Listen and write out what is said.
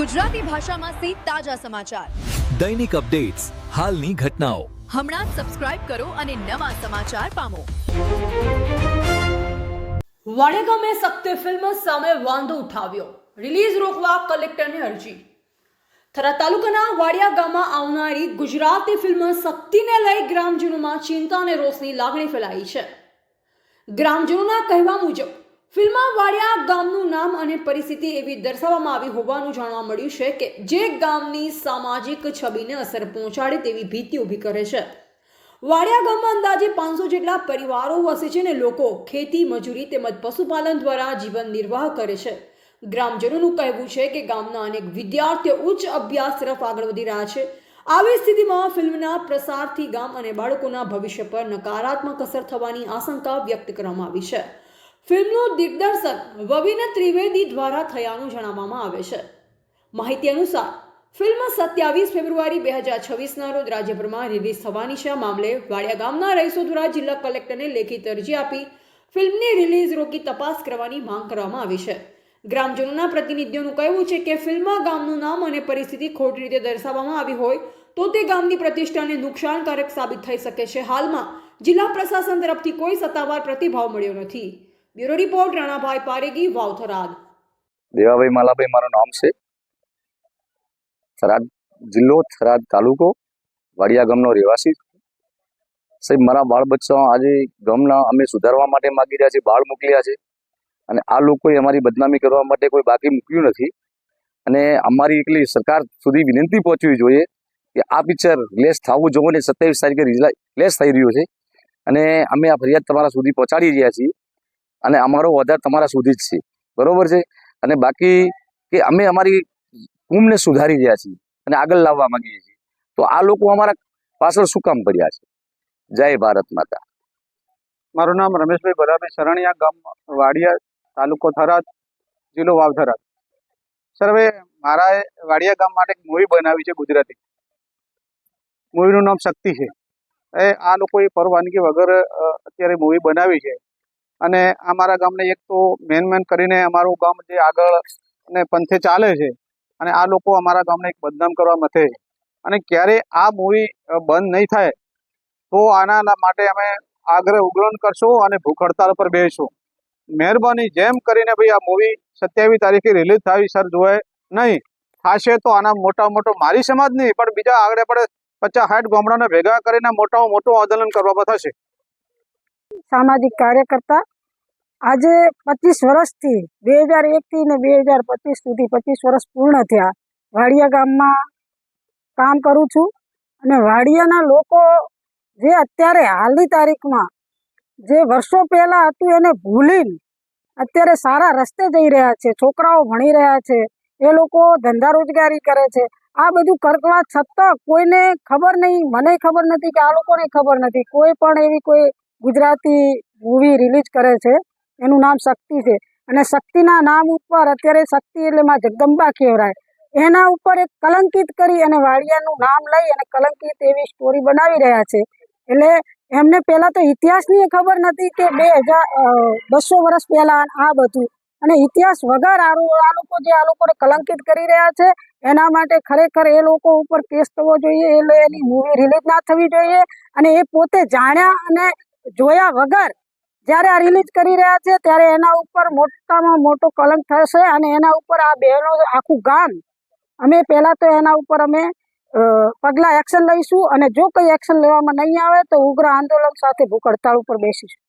ગુજરાતી ભાષામાં સે તાજા સમાચાર. દૈનિક અપડેટ્સ હાલની ઘટનાઓ. હમણાં જ સબસ્ક્રાઇબ કરો અને નવા સમાચાર પામો. વાડિયા ગામે ફિલ્મ સામે વાંધો ઉઠાવ્યો. રિલીઝ રોકવા કલેક્ટરને અરજી. થરા તાલુકાના વાડિયા ગામમાં આવનારી ગુજરાતી ફિલ્મ શક્તિને લઈ ગ્રામજનોમાં ચિંતા અને રોષની લાગણી ફેલાઈ છે. ગ્રામજનોના કહેવા મુજબ ફિલ્મમાં વાડિયા ગામનું નામ અને પરિસ્થિતિ એવી દર્શાવવામાં આવી હોવાનું જાણવા મળ્યું છે કે જે ગામની સામાજિક છબીને અસર પહોંચાડે તેવી ભીતિ ઊભી કરે છે. વાડિયા ગામમાં અંદાજે પાંચસો જેટલા પરિવારો વસે છે અને લોકો ખેતી, મજૂરી તેમજ પશુપાલન દ્વારા જીવન નિર્વાહ કરે છે. ગ્રામજનોનું કહેવું છે કે ગામના અનેક વિદ્યાર્થીઓ ઉચ્ચ અભ્યાસ તરફ આગળ વધી રહ્યા છે. આવી સ્થિતિમાં ફિલ્મના પ્રસારથી ગામ અને બાળકોના ભવિષ્ય પર નકારાત્મક અસર થવાની આશંકા વ્યક્ત કરવામાં આવી છે. ફિલ્મનું દિગ્દર્શન વવિન ત્રિવેદી દ્વારા થયાનું જણાવવામાં આવે છે. માહિતી અનુસાર, ફિલ્મ સત્યાવીસ ફેબ્રુઆરી બે હજાર છવ્વીસના રોજ રાજ્યભરમાં રિલીઝ થવાની છે. મામલે વાડિયા ગામના રહીશો દ્વારા જિલ્લા કલેક્ટરને લેખિત અરજી આપી ફિલ્મની રિલીઝ રોકી તપાસ કરવાની માંગ કરવામાં આવી છે. ગ્રામજનોના પ્રતિનિધિઓનું કહેવું છે કે ફિલ્મમાં ગામનું નામ અને પરિસ્થિતિ ખોટી રીતે દર્શાવવામાં આવી હોય તો તે ગામની પ્રતિષ્ઠાને નુકસાનકારક સાબિત થઈ શકે છે. હાલમાં જિલ્લા પ્રશાસન તરફથી કોઈ સત્તાવાર પ્રતિભાવ મળ્યો નથી. Bureau report Ranabhai Paregi, Vavtharad. Devabhai Malabhai, મારું નામ છે. થરાદ જિલ્લો, થરાદ તાલુકો, વાડિયા ગામનો રહેવાસી સાહેબ, મારા બાળ બચ્ચાઓ આજે ગામના અમે સુધારવા માટે માગી રહ્યા છીએ, બાળ મોકલ્યા છે. અને આ લોકોએ અમારી બદનામી કરવા માટે કોઈ બાકી મૂક્યું નથી. અને અમારી એટલી સરકાર સુધી વિનંતી પહોંચવી જોઈએ કે આ પિક્ચર રિલેસ થવું જોઈએ ને સત્યાવીસ તારીખે રિલેસ થઈ રહ્યું છે. અને અમે આ ફરિયાદ તમારા સુધી પહોંચાડી રહ્યા છીએ. અને અમારો વધાર તમારા સુધી જ છે. બરોબર છે? અને બાકી કે અમે અમારી કુંભને સુધારી રહ્યા છીએ અને આગળ લાવવા માંગીએ છીએ. તો આ લોકો અમારા પાછળ શું કામ કર્યા છે? જય ભારત માતા. મારું નામ રમેશભાઈ ભલાભાઈ શરણિયા ગામ વાડિયા તાલુકો થરાદ, જિલ્લો વાવ થરાદ. સર, હવે મારા વાડિયા ગામ માટે એક મૂવી બનાવી છે ગુજરાતી. મૂવીનું નામ શક્તિ છે. એ આ લોકોએ પરવાનગી વગર અત્યારે મૂવી બનાવી છે. અને અમારા ગામને એક તો મેન મેન કરીને અમારું ગામ જે આગળ અને પંથે ચાલે છે અને આ લોકો અમારા ગામને એક બદનામ કરવા મથે અને ક્યારે આ મૂવી બંધ નહીં થાય, તો આના માટે અમે આગ્રહ ઉગ્રહણ કરશું અને ભૂખ હડતાલ પર બેસીશું. મહેરબાની જેમ કરીને ભાઈ આ મૂવી સત્યાવીસ તારીખે રિલીઝ થાય સર જોવે નહીં, થશે તો આના મોટા મોટો મારી સમાજ નહીં, પણ બીજા આગળ પડે પચાસ સાઠ ગામડાને ભેગા કરીને મોટામાં મોટું આંદોલન કરવામાં થશે. સામાજિક કાર્યકર્તા. આજે પચીસ વર્ષથી, બે હજાર એકથી ને બે હજાર પચીસ સુધી પચીસ વર્ષ પૂર્ણ થયા. વાડિયા ગામમાં કામ કરું છું અને વાડિયાના લોકો જે અત્યારે હાલની તારીખમાં, જે વર્ષો પહેલાં હતું એને ભૂલીને અત્યારે સારા રસ્તે જઈ રહ્યા છે, છોકરાઓ ભણી રહ્યા છે, એ લોકો ધંધા રોજગારી કરે છે. આ બધું કરવા છતાં કોઈને ખબર નહીં, મને ખબર નથી કે આ લોકોને ખબર નથી. કોઈ પણ એવી કોઈ ગુજરાતી મૂવી રિલીઝ કરે છે. એનું નામ શક્તિ છે. અને શક્તિના નામ ઉપર અત્યારે શક્તિ એટલે માં જગદંબા કહેવાય. એના ઉપર એક કલંકિત કરી અને વાડિયાનું નામ લઈ અને કલંકિત એવી સ્ટોરી બનાવી રહ્યા છે. એટલે એમને પહેલાં તો ઇતિહાસની ખબર નથી કે બે હજાર બસો વર્ષ પહેલાં આ બધું. અને ઇતિહાસ વગર આ લોકો જે આ લોકોને કલંકિત કરી રહ્યા છે, એના માટે ખરેખર એ લોકો ઉપર કેસ થવો જોઈએ. એટલે એની મૂવી રિલીઝ ના થવી જોઈએ. અને એ પોતે જાણ્યા અને જોયા વગર જ્યારે આ રિલીઝ કરી રહ્યા છે, ત્યારે એના ઉપર મોટામાં મોટો કલંક થશે અને એના ઉપર આ બહેનો આખું ગામ, અમે પહેલાં તો એના ઉપર અમે પગલાં એક્શન લઈશું અને જો કંઈ એક્શન લેવામાં નહીં આવે તો ઉગ્ર આંદોલન સાથે ભૂખ હડતાળ ઉપર બેસીશું.